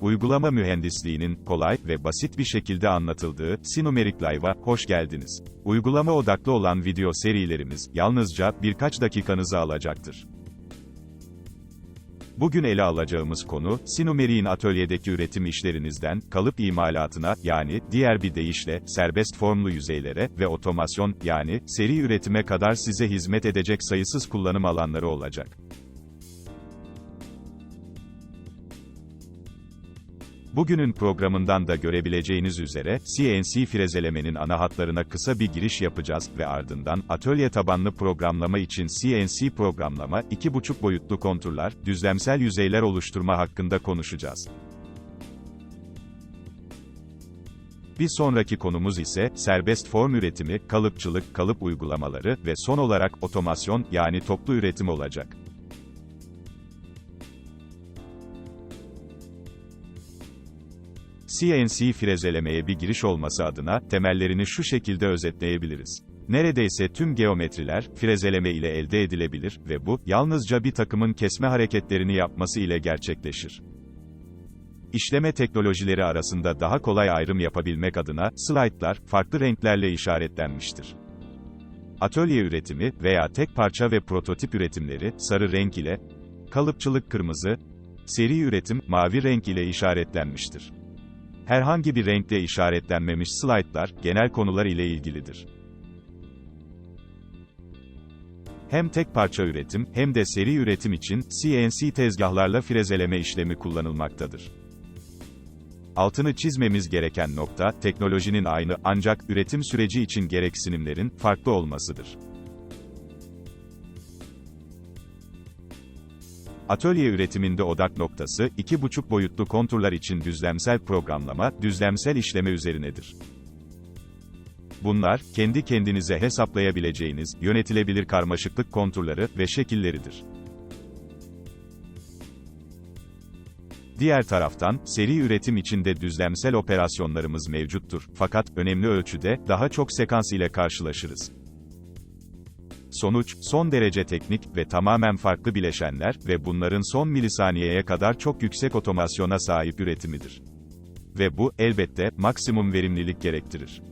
Uygulama mühendisliğinin kolay ve basit bir şekilde anlatıldığı Sinumerik Live'a hoş geldiniz. Uygulama odaklı olan video serilerimiz yalnızca birkaç dakikanızı alacaktır. Bugün ele alacağımız konu, Sinumerik'in atölyedeki üretim işlerinizden, kalıp imalatına, yani, diğer bir deyişle, serbest formlu yüzeylere ve otomasyon, yani, seri üretime kadar size hizmet edecek sayısız kullanım alanları olacak. Bugünün programından da görebileceğiniz üzere, CNC frezelemenin ana hatlarına kısa bir giriş yapacağız ve ardından, atölye tabanlı programlama için CNC programlama, iki buçuk boyutlu konturlar, düzlemsel yüzeyler oluşturma hakkında konuşacağız. Bir sonraki konumuz ise, serbest form üretimi, kalıpçılık, kalıp uygulamaları ve son olarak otomasyon, yani toplu üretim olacak. CNC frezelemeye bir giriş olması adına, temellerini şu şekilde özetleyebiliriz. Neredeyse tüm geometriler, frezeleme ile elde edilebilir ve bu, yalnızca bir takımın kesme hareketlerini yapması ile gerçekleşir. İşleme teknolojileri arasında daha kolay ayrım yapabilmek adına, slaytlar, farklı renklerle işaretlenmiştir. Atölye üretimi veya tek parça ve prototip üretimleri, sarı renk ile, kalıpçılık kırmızı, seri üretim, mavi renk ile işaretlenmiştir. Herhangi bir renkle işaretlenmemiş slaytlar, genel konular ile ilgilidir. Hem tek parça üretim, hem de seri üretim için, CNC tezgahlarla frezeleme işlemi kullanılmaktadır. Altını çizmemiz gereken nokta, teknolojinin aynı, ancak üretim süreci için gereksinimlerin, farklı olmasıdır. Atölye üretiminde odak noktası, iki buçuk boyutlu konturlar için düzlemsel programlama, düzlemsel işleme üzerinedir. Bunlar, kendi kendinize hesaplayabileceğiniz, yönetilebilir karmaşıklık konturları ve şekilleridir. Diğer taraftan, seri üretim içinde düzlemsel operasyonlarımız mevcuttur, fakat, önemli ölçüde, daha çok sekans ile karşılaşırız. Sonuç, son derece teknik ve tamamen farklı bileşenler ve bunların son milisaniyeye kadar çok yüksek otomasyona sahip üretimidir. Ve bu, elbette, maksimum verimlilik gerektirir.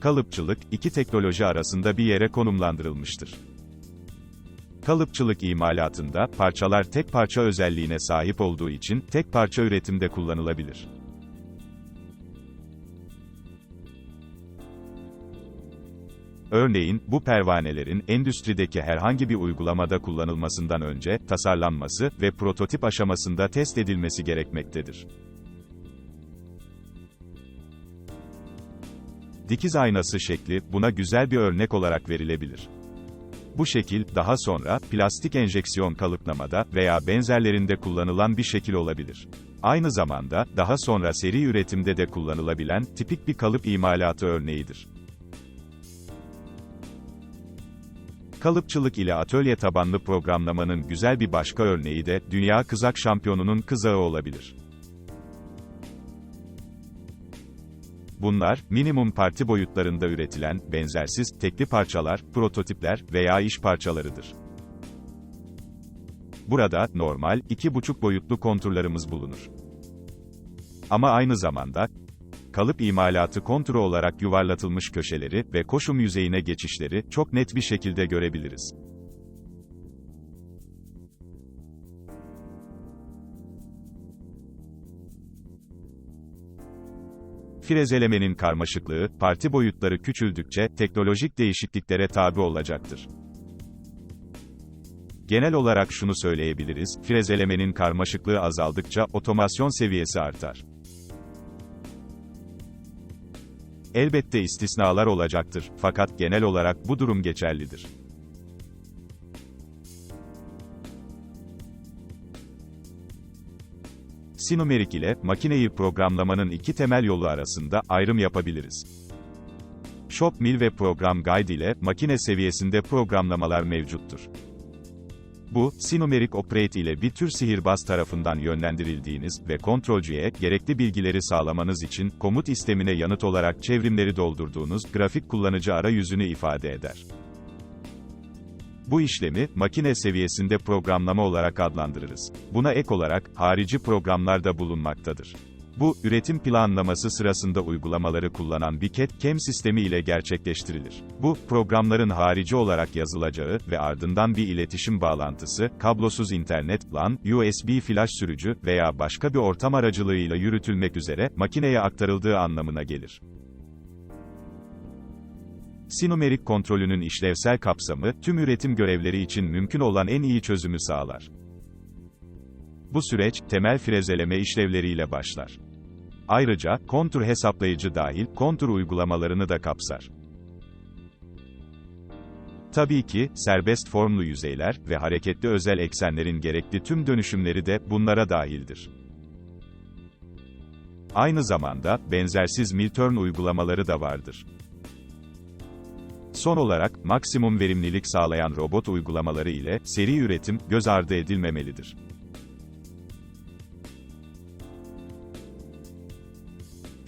Kalıpçılık, iki teknoloji arasında bir yere konumlandırılmıştır. Kalıpçılık imalatında, parçalar tek parça özelliğine sahip olduğu için, tek parça üretimde kullanılabilir. Örneğin, bu pervanelerin, endüstrideki herhangi bir uygulamada kullanılmasından önce, tasarlanması ve prototip aşamasında test edilmesi gerekmektedir. Dikiz aynası şekli, buna güzel bir örnek olarak verilebilir. Bu şekil, daha sonra, plastik enjeksiyon kalıplamada veya benzerlerinde kullanılan bir şekil olabilir. Aynı zamanda, daha sonra seri üretimde de kullanılabilen, tipik bir kalıp imalatı örneğidir. Kalıpçılık ile atölye tabanlı programlamanın güzel bir başka örneği de, dünya kızak şampiyonunun kızağı olabilir. Bunlar, minimum parti boyutlarında üretilen, benzersiz, tekli parçalar, prototipler veya iş parçalarıdır. Burada, normal, iki buçuk boyutlu konturlarımız bulunur. Ama aynı zamanda, kalıp imalatı konturu olarak yuvarlatılmış köşeleri ve koşum yüzeyine geçişleri çok net bir şekilde görebiliriz. Frezelemenin karmaşıklığı, parti boyutları küçüldükçe, teknolojik değişikliklere tabi olacaktır. Genel olarak şunu söyleyebiliriz, frezelemenin karmaşıklığı azaldıkça, otomasyon seviyesi artar. Elbette istisnalar olacaktır, fakat genel olarak bu durum geçerlidir. Sinumerik ile, makineyi programlamanın iki temel yolu arasında, ayrım yapabiliriz. Shopmill ve Program Guide ile, makine seviyesinde programlamalar mevcuttur. Bu, Sinumerik Operate ile bir tür sihirbaz tarafından yönlendirildiğiniz ve kontrolcüye, gerekli bilgileri sağlamanız için, komut istemine yanıt olarak çevrimleri doldurduğunuz, grafik kullanıcı arayüzünü ifade eder. Bu işlemi, makine seviyesinde programlama olarak adlandırırız. Buna ek olarak, harici programlar da bulunmaktadır. Bu, üretim planlaması sırasında uygulamaları kullanan bir CAD-CAM sistemi ile gerçekleştirilir. Bu, programların harici olarak yazılacağı ve ardından bir iletişim bağlantısı, kablosuz internet, LAN, USB flash sürücü veya başka bir ortam aracılığıyla yürütülmek üzere, makineye aktarıldığı anlamına gelir. Sinumerik kontrolünün işlevsel kapsamı, tüm üretim görevleri için mümkün olan en iyi çözümü sağlar. Bu süreç, temel frezeleme işlevleriyle başlar. Ayrıca, kontur hesaplayıcı dahil, kontur uygulamalarını da kapsar. Tabii ki, serbest formlu yüzeyler ve hareketli özel eksenlerin gerekli tüm dönüşümleri de bunlara dahildir. Aynı zamanda, benzersiz Milturn uygulamaları da vardır. Son olarak, maksimum verimlilik sağlayan robot uygulamaları ile, seri üretim, göz ardı edilmemelidir.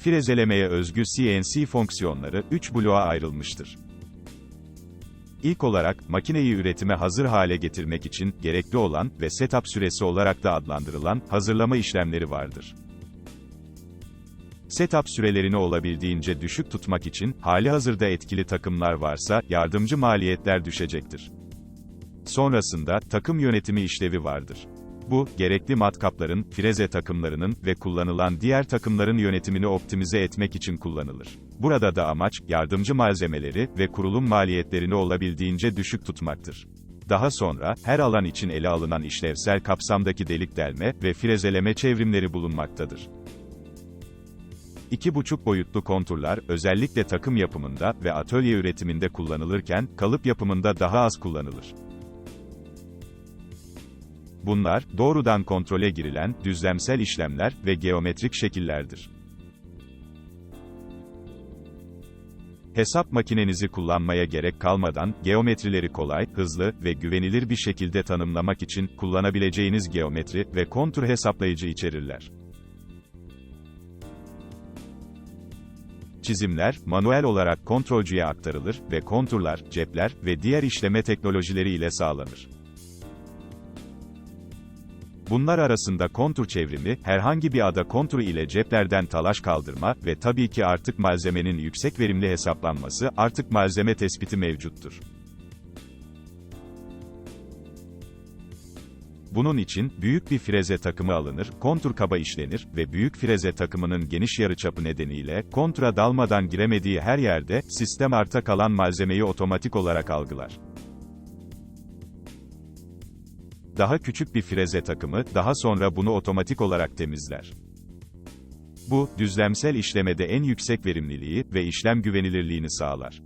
Frezelemeye özgü CNC fonksiyonları, 3 bloğa ayrılmıştır. İlk olarak, makineyi üretime hazır hale getirmek için, gerekli olan ve setup süresi olarak da adlandırılan, hazırlama işlemleri vardır. Setup sürelerini olabildiğince düşük tutmak için, hali hazırda etkili takımlar varsa, yardımcı maliyetler düşecektir. Sonrasında, takım yönetimi işlevi vardır. Bu, gerekli matkapların, freze takımlarının ve kullanılan diğer takımların yönetimini optimize etmek için kullanılır. Burada da amaç, yardımcı malzemeleri ve kurulum maliyetlerini olabildiğince düşük tutmaktır. Daha sonra, her alan için ele alınan işlevsel kapsamdaki delik delme ve frezeleme çevrimleri bulunmaktadır. İki buçuk boyutlu konturlar, özellikle takım yapımında ve atölye üretiminde kullanılırken, kalıp yapımında daha az kullanılır. Bunlar, doğrudan kontrole girilen, düzlemsel işlemler ve geometrik şekillerdir. Hesap makinenizi kullanmaya gerek kalmadan, geometrileri kolay, hızlı ve güvenilir bir şekilde tanımlamak için, kullanabileceğiniz geometri ve kontur hesaplayıcı içerirler. Çizimler, manuel olarak kontrolcüye aktarılır ve konturlar, cepler ve diğer işleme teknolojileri ile sağlanır. Bunlar arasında kontur çevrimi, herhangi bir ada konturu ile ceplerden talaş kaldırma ve tabii ki artık malzemenin yüksek verimli hesaplanması, artık malzeme tespiti mevcuttur. Bunun için, büyük bir freze takımı alınır, kontur kaba işlenir ve büyük freze takımının geniş yarıçapı nedeniyle, kontura dalmadan giremediği her yerde, sistem arta kalan malzemeyi otomatik olarak algılar. Daha küçük bir freze takımı, daha sonra bunu otomatik olarak temizler. Bu, düzlemsel işlemede en yüksek verimliliği ve işlem güvenilirliğini sağlar.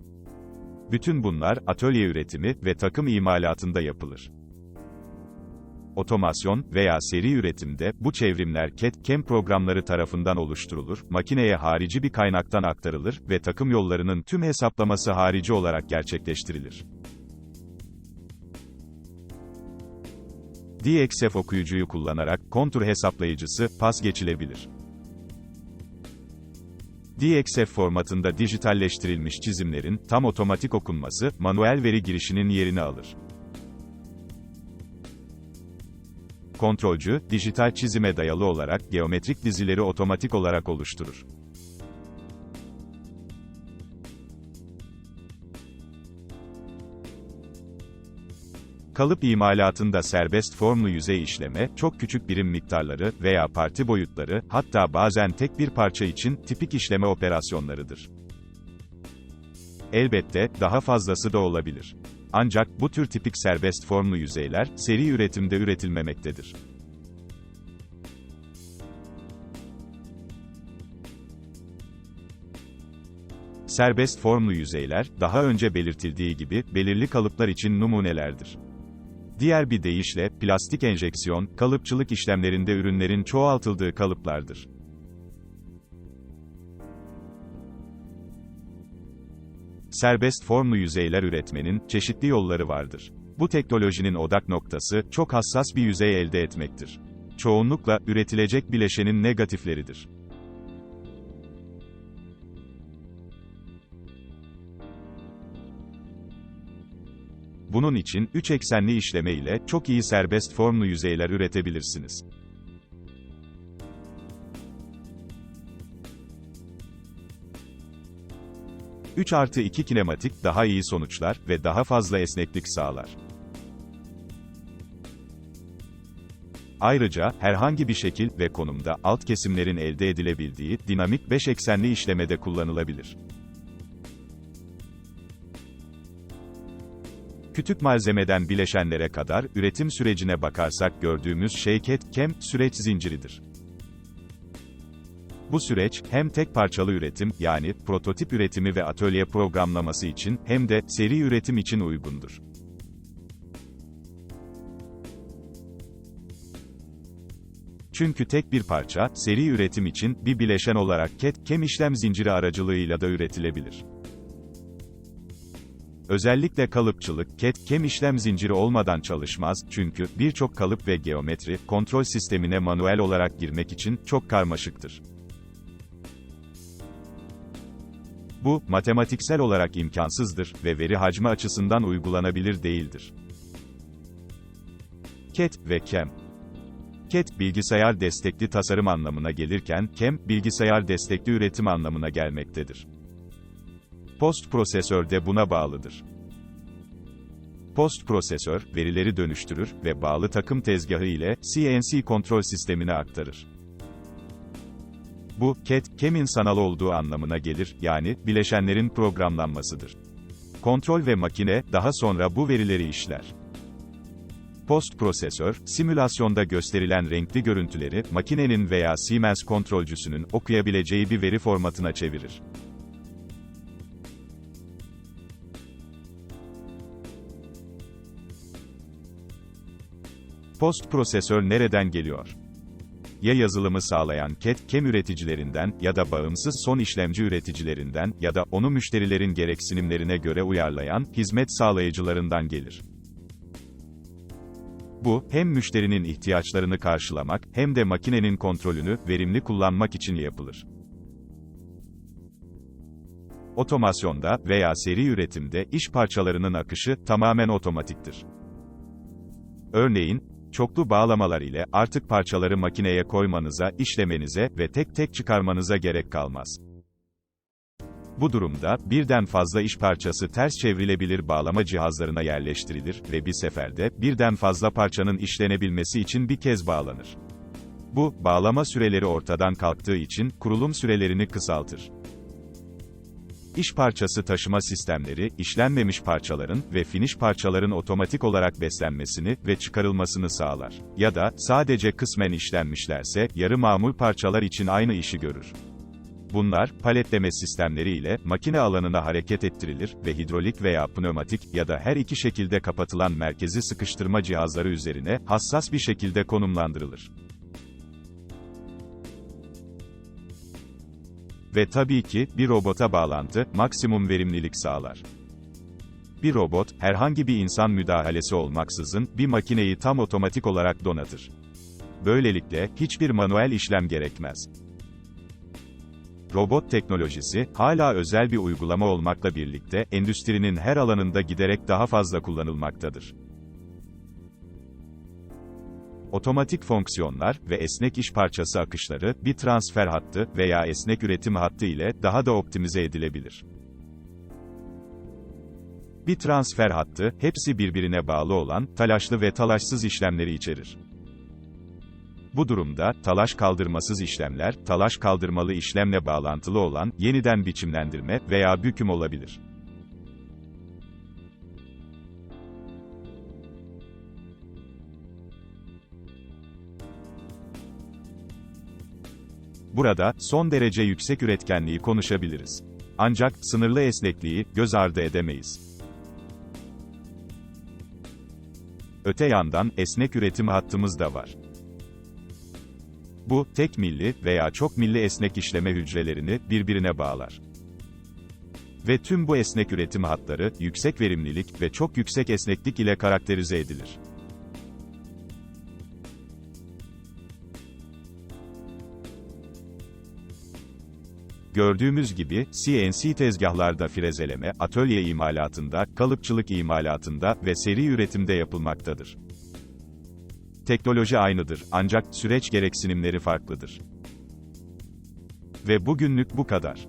Bütün bunlar, atölye üretimi ve takım imalatında yapılır. Otomasyon veya seri üretimde, bu çevrimler CAD-CAM programları tarafından oluşturulur, makineye harici bir kaynaktan aktarılır ve takım yollarının tüm hesaplaması harici olarak gerçekleştirilir. DXF okuyucuyu kullanarak, kontur hesaplayıcısı, pas geçilebilir. DXF formatında dijitalleştirilmiş çizimlerin, tam otomatik okunması, manuel veri girişinin yerini alır. Kontrolcü, dijital çizime dayalı olarak, geometrik dizileri otomatik olarak oluşturur. Kalıp imalatında serbest formlu yüzey işleme, çok küçük birim miktarları veya parti boyutları, hatta bazen tek bir parça için tipik işleme operasyonlarıdır. Elbette, daha fazlası da olabilir. Ancak bu tür tipik serbest formlu yüzeyler, seri üretimde üretilmemektedir. Serbest formlu yüzeyler, daha önce belirtildiği gibi, belirli kalıplar için numunelerdir. Diğer bir deyişle, plastik enjeksiyon, kalıpçılık işlemlerinde ürünlerin çoğaltıldığı kalıplardır. Serbest formlu yüzeyler üretmenin, çeşitli yolları vardır. Bu teknolojinin odak noktası, çok hassas bir yüzey elde etmektir. Çoğunlukla, üretilecek bileşenin negatifleridir. Bunun için, 3 eksenli işleme ile, çok iyi serbest formlu yüzeyler üretebilirsiniz. Üç artı 2 kinematik, daha iyi sonuçlar ve daha fazla esneklik sağlar. Ayrıca, herhangi bir şekil ve konumda, alt kesimlerin elde edilebildiği, dinamik 5 eksenli işlemede kullanılabilir. Kütük malzemeden bileşenlere kadar, üretim sürecine bakarsak gördüğümüz şey CAD-CAM, süreç zinciridir. Bu süreç, hem tek parçalı üretim, yani, prototip üretimi ve atölye programlaması için, hem de, seri üretim için uygundur. Çünkü tek bir parça, seri üretim için, bir bileşen olarak CAD-CAM işlem zinciri aracılığıyla da üretilebilir. Özellikle kalıpçılık, CAD-CAM işlem zinciri olmadan çalışmaz, çünkü, birçok kalıp ve geometri, kontrol sistemine manuel olarak girmek için, çok karmaşıktır. Bu, matematiksel olarak imkansızdır ve veri hacmi açısından uygulanabilir değildir. CAD ve CAM CAD, bilgisayar destekli tasarım anlamına gelirken, CAM, bilgisayar destekli üretim anlamına gelmektedir. Post prosesör de buna bağlıdır. Post prosesör, verileri dönüştürür ve bağlı takım tezgahı ile CNC kontrol sistemine aktarır. Bu, CAD, CAM'in sanal olduğu anlamına gelir, yani, bileşenlerin programlanmasıdır. Kontrol ve makine, daha sonra bu verileri işler. Post prosesör, simülasyonda gösterilen renkli görüntüleri, makinenin veya Siemens kontrolcüsünün okuyabileceği bir veri formatına çevirir. Post prosesör nereden geliyor? Ya yazılımı sağlayan CAD-CAM üreticilerinden ya da bağımsız son işlemci üreticilerinden ya da onu müşterilerin gereksinimlerine göre uyarlayan hizmet sağlayıcılarından gelir. Bu, hem müşterinin ihtiyaçlarını karşılamak, hem de makinenin kontrolünü, verimli kullanmak için yapılır. Otomasyonda veya seri üretimde, iş parçalarının akışı, tamamen otomatiktir. Örneğin, çoklu bağlamalar ile, artık parçaları makineye koymanıza, işlemenize ve tek tek çıkarmanıza gerek kalmaz. Bu durumda, birden fazla iş parçası ters çevrilebilir bağlama cihazlarına yerleştirilir ve bir seferde, birden fazla parçanın işlenebilmesi için bir kez bağlanır. Bu, bağlama süreleri ortadan kalktığı için, kurulum sürelerini kısaltır. İş parçası taşıma sistemleri, işlenmemiş parçaların ve finish parçaların otomatik olarak beslenmesini ve çıkarılmasını sağlar. Ya da, sadece kısmen işlenmişlerse, yarı mamul parçalar için aynı işi görür. Bunlar, paletleme sistemleri ile, makine alanına hareket ettirilir ve hidrolik veya pneumatik ya da her iki şekilde kapatılan merkezi sıkıştırma cihazları üzerine, hassas bir şekilde konumlandırılır. Ve tabii ki, bir robota bağlantı, maksimum verimlilik sağlar. Bir robot, herhangi bir insan müdahalesi olmaksızın, bir makineyi tam otomatik olarak donatır. Böylelikle, hiçbir manuel işlem gerekmez. Robot teknolojisi, hala özel bir uygulama olmakla birlikte, endüstrinin her alanında giderek daha fazla kullanılmaktadır. Otomatik fonksiyonlar ve esnek iş parçası akışları, bir transfer hattı veya esnek üretim hattı ile daha da optimize edilebilir. Bir transfer hattı, hepsi birbirine bağlı olan, talaşlı ve talaşsız işlemleri içerir. Bu durumda, talaş kaldırmasız işlemler, talaş kaldırmalı işlemle bağlantılı olan, yeniden biçimlendirme veya büküm olabilir. Burada, son derece yüksek üretkenliği konuşabiliriz. Ancak, sınırlı esnekliği, göz ardı edemeyiz. Öte yandan, esnek üretim hattımız da var. Bu, tek milli veya çok milli esnek işleme hücrelerini birbirine bağlar. Ve tüm bu esnek üretim hatları, yüksek verimlilik ve çok yüksek esneklik ile karakterize edilir. Gördüğümüz gibi, CNC tezgahlarda frezeleme, atölye imalatında, kalıpçılık imalatında ve seri üretimde yapılmaktadır. Teknoloji aynıdır, ancak süreç gereksinimleri farklıdır. Ve bugünlük bu kadar.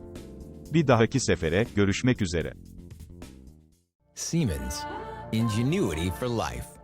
Bir dahaki sefere, görüşmek üzere. Siemens. Ingenuity for life.